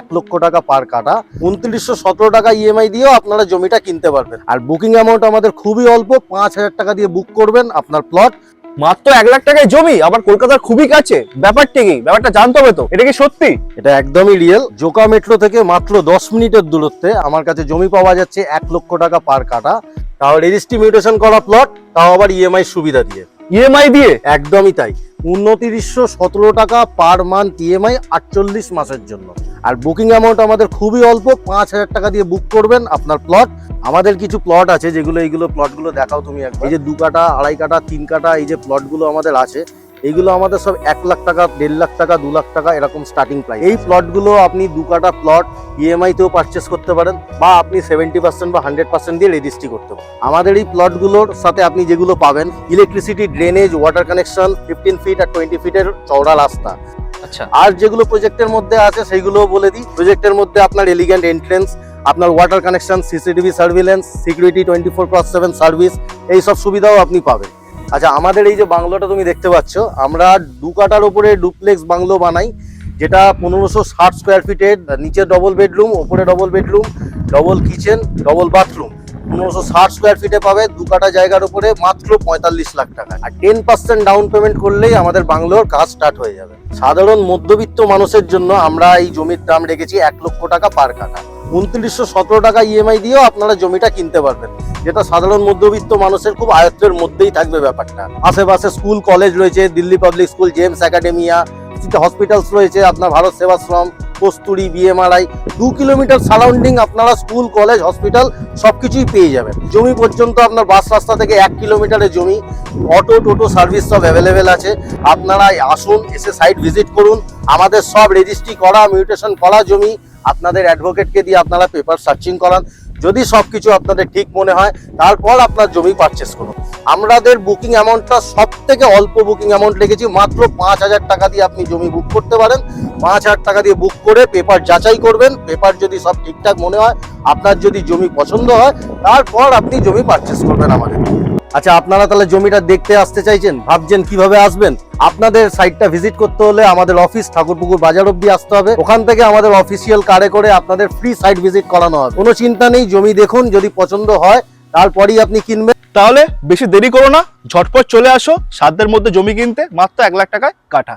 এক লক্ষ টাকা পার কাটা। উনত্রিশশো সতেরো টাকা ইএমআই দিয়েও আপনারা জমিটা কিনতে পারবেন। আর বুকিং অ্যামাউন্ট আমাদের খুবই অল্প পাঁচ হাজার টাকা দিয়ে বুক করবেন আপনার প্লট মাত্র এক লাখ টাকায় জমি আবার কলকাতার খুবই কাছে। ব্যাপারটা কি? ব্যাপারটা জানতে হবে তো। এটা কি সত্যি? এটা একদমই রিয়েল জোকা মেট্রো থেকে মাত্র দশ মিনিটের দূরত্বে আমার কাছে জমি পাওয়া যাচ্ছে এক লক্ষ টাকা পার কাটা। তাও রেজিস্ট্রি মিউটেশন করা প্লট তাও আবার ইএমআই সুবিধা দিয়ে। ইএমআই দিয়ে? একদমই তাই। উনত্রিশশো সতেরো টাকা পার মান্থ ইএমআই আটচল্লিশ মাসের জন্য। আর বুকিং অ্যামাউন্ট আমাদের খুবই অল্প, পাঁচ হাজার টাকা দিয়ে বুক করবেন আপনার প্লট আমাদের কিছু প্লট আছে, যেগুলো এইগুলো প্লটগুলো দেখাও তুমি এই যে দু কাটা আড়াই কাটা, তিন কাটা, এই যে প্লটগুলো আমাদের আছে এইগুলো আমাদের সব এক লাখ টাকা দেড় লাখ টাকা দু লাখ টাকা এরকম স্টার্টিং প্রাইস এই প্লটগুলো আপনি দু কাটা প্লট ইএমআই তেও পারচেস করতে পারেন বা আপনি সেভেন্টি পার্সেন্ট বা হান্ড্রেড পার্সেন্ট দিয়ে রেজিস্ট্রি করতে পারেন। আমাদের এই প্লটগুলোর সাথে আপনি যেগুলো পাবেন electricity drainage water connection fifteen feet আর টোয়েন্টি ফিটের চওড়া রাস্তা। আচ্ছা। আর যেগুলো প্রজেক্টের মধ্যে আছে সেইগুলো বলে দিই। প্রজেক্টের মধ্যে আপনার এলিগেন্ট এন্ট্রেন্স আপনার water connection CCTV surveillance security twenty four cross seven service এই সব সুবিধাও আপনি পাবেন। আচ্ছা আমাদের এই যে বাংলোটা তুমি দেখতে পাচ্ছ, আমরা দু কাটার উপরে ডুপ্লেক্স বাংলো বানাই, যেটা পনেরোশো ষাট স্কোয়ার ফিটের নিচে ডবল বেডরুম ওপরে double bedroom double kitchen double bathroom পনেরোশো ষাট স্কোয়ার ফিটে পাবে, দু কাটা জায়গার উপরে মাত্র পঁয়তাল্লিশ লাখ টাকা। আর টেন পার্সেন্ট ডাউন পেমেন্ট করলেই আমাদের বাংলোর কাজ স্টার্ট হয়ে যাবে। সাধারণ মধ্যবিত্ত মানুষের জন্য আমরা এই জমির দাম রেখেছি এক লক্ষ টাকা পার কাটা উনত্রিশশো সতেরো টাকা ইএমআই দিয়েও আপনারা জমিটা কিনতে পারবেন। যেটা সাধারণ মধ্যবিত্ত মানুষের খুব আয়ত্তের মধ্যেই থাকবে ব্যাপারটা। আশেপাশে স্কুল, কলেজ রয়েছে, Delhi public school, James academia hospitals রয়েছে, আপনার ভারত সেবাশ্রম কস্তুরি বিএমআরআই দু কিলোমিটার সারাউন্ডিং আপনারা স্কুল, কলেজ, হসপিটাল সব কিছুই পেয়ে যাবেন। জমি পর্যন্ত আপনার বাস রাস্তা থেকে এক কিলোমিটারের জমি, অটো, টোটো সার্ভিস সব অ্যাভেলেবেল আছে। আপনারা আসুন, এসে সাইট ভিজিট করুন। আমাদের সব রেজিস্ট্রি করা মিউটেশন করা জমি আপনাদের অ্যাডভোকেটকে দিয়ে আপনারা পেপার সার্চিং করান। যদি সব কিছু আপনাদের ঠিক মনে হয়, তারপর আপনার জমি পারচেস করুন। আমাদের বুকিং অ্যামাউন্টটা সব থেকে অল্প বুকিং অ্যামাউন্ট রেখেছি মাত্র পাঁচ হাজার টাকা দিয়ে আপনি জমি বুক করতে পারেন। পাঁচ হাজার টাকা দিয়ে বুক করে পেপার যাচাই করবেন। পেপার যদি সব ঠিকঠাক মনে হয়, আপনার যদি জমি পছন্দ হয়, তারপর আপনি জমি পারচেস করবেন আমাদের। আচ্ছা আপনারা তাহলে জমিটা দেখতে আসতে চাইছেন, ভাবছেন কীভাবে আসবেন? আপনাদের সাইটটা ভিজিট করতে হলে আমাদের অফিস ঠাকুরপুকুর বাজার অব্দি আসতে হবে। ওখান থেকে আমাদের অফিসিয়াল কারে করে আপনাদের ফ্রি সাইট ভিজিট করানো হবে। কোনো চিন্তা নেই, জমি দেখুন, যদি পছন্দ হয়, তারপরেই আপনি কিনবেন। তাহলে বেশি দেরি করো না, ঝটপট চলে আসো, সাধ্যের মধ্যে জমি কিনতে মাত্র এক লাখ টাকায় কাঠা